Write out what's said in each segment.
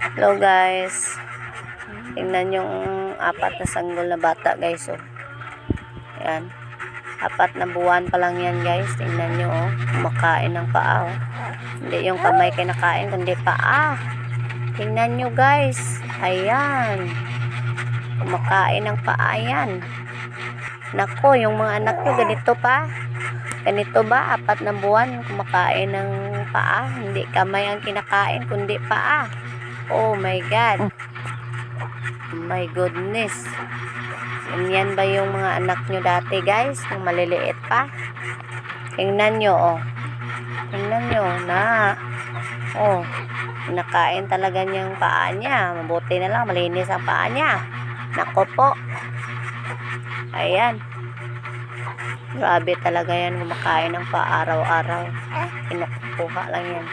Hello guys. Tingnan yung apat na sanggol na bata guys. Oh. Yan. Apat na buwan pa lang yan guys. Tingnan nyo oh. Kumakain ng paa oh. Hindi yung kamay kinakain kundi paa. Tingnan nyo guys. Ayan. Kumakain ng paa yan. Nako, yung mga anak nyo ganito pa. Ganito ba? Apat na buwan kumakain ng paa. Hindi kamay ang kinakain kundi paa. Oh my God. My goodness. Yan ba yung mga anak nyo dati guys? Yung maliliit pa? Tingnan nyo oh. Tingnan nyo na. Oh. Nakain talaga niyang paa niya. Mabuti na lang. Malinis ang paa niya. Nako po. Ayan. Grabe talaga yan. Kumakain ng paa araw-araw. Kinukuha lang yan.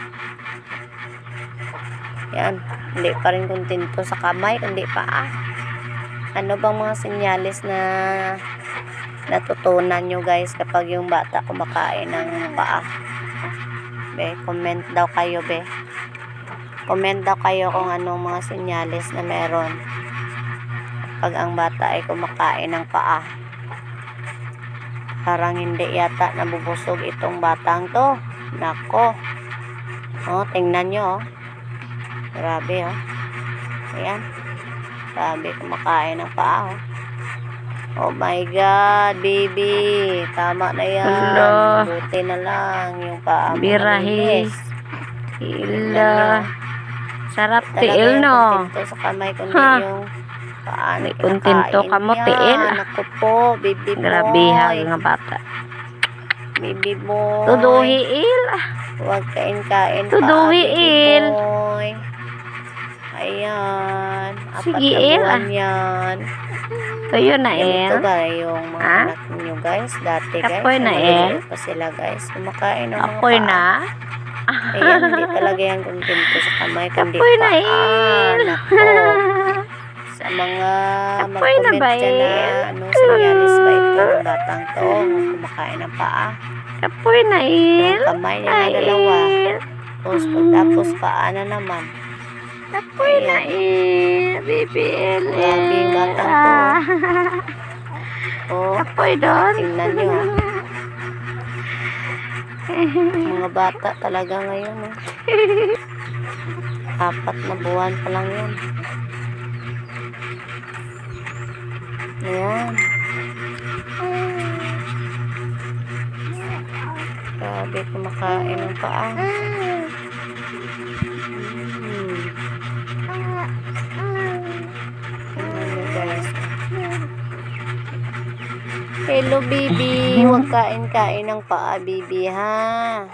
Yan. Hindi pa rin kontento sa kamay, kundi paa. Ano bang mga sinyalis na natutunan nyo guys kapag yung bata kumakain ng paa? Be, comment daw kayo be. Comment daw kayo kung anong mga sinyalis na meron pag ang bata ay kumakain ng paa. Parang hindi yata nabubusog itong batang to. Nako. Oh, tingnan nyo oh. Grabe oh. Ayan. Grabe kumakain ng paa oh. Oh my God, baby. Tama na yan. Hala. Buti na lang yung paa mo. Birahi. Ila. Sarap Talaga tiil no. kontento sa kamay kundi Ha. yung paa na kinakain ka mo, tiil. Naku po, baby boy. Grabe ha nga bata. Baby boy. Tuduhiil. Huwag kain-kain pa, Tuduhi, baby Il. boy. Ayan. Apat Sige, na Il, buwan yan. Tuyo na el. ba yung mga Ha? anak niyo guys? Dati guys. Apoy na, maliliit pa sila guys. Kumakain ng mga Apoy na. Ayan, hindi talaga yan kontento sa kamay. Kundi Apoy na il. Nako. Sa mga mag-comment dyan na anong sinyalis ba ito ng batang to kumakain ng paa. Apoy na il. Yung kamay niya na dalawa. Tapos pagtapos paa na naman. Apoy na. Grabe yung batang to. Oh, Apoy doon. tingnan nyo. ah. Mga bata talaga ngayon. Oh. Apat na buwan pa lang yan. Ayan. Grabe kumakain ng paa. Hmm. Hello baby, huwag kain-kain ng paa baby ha.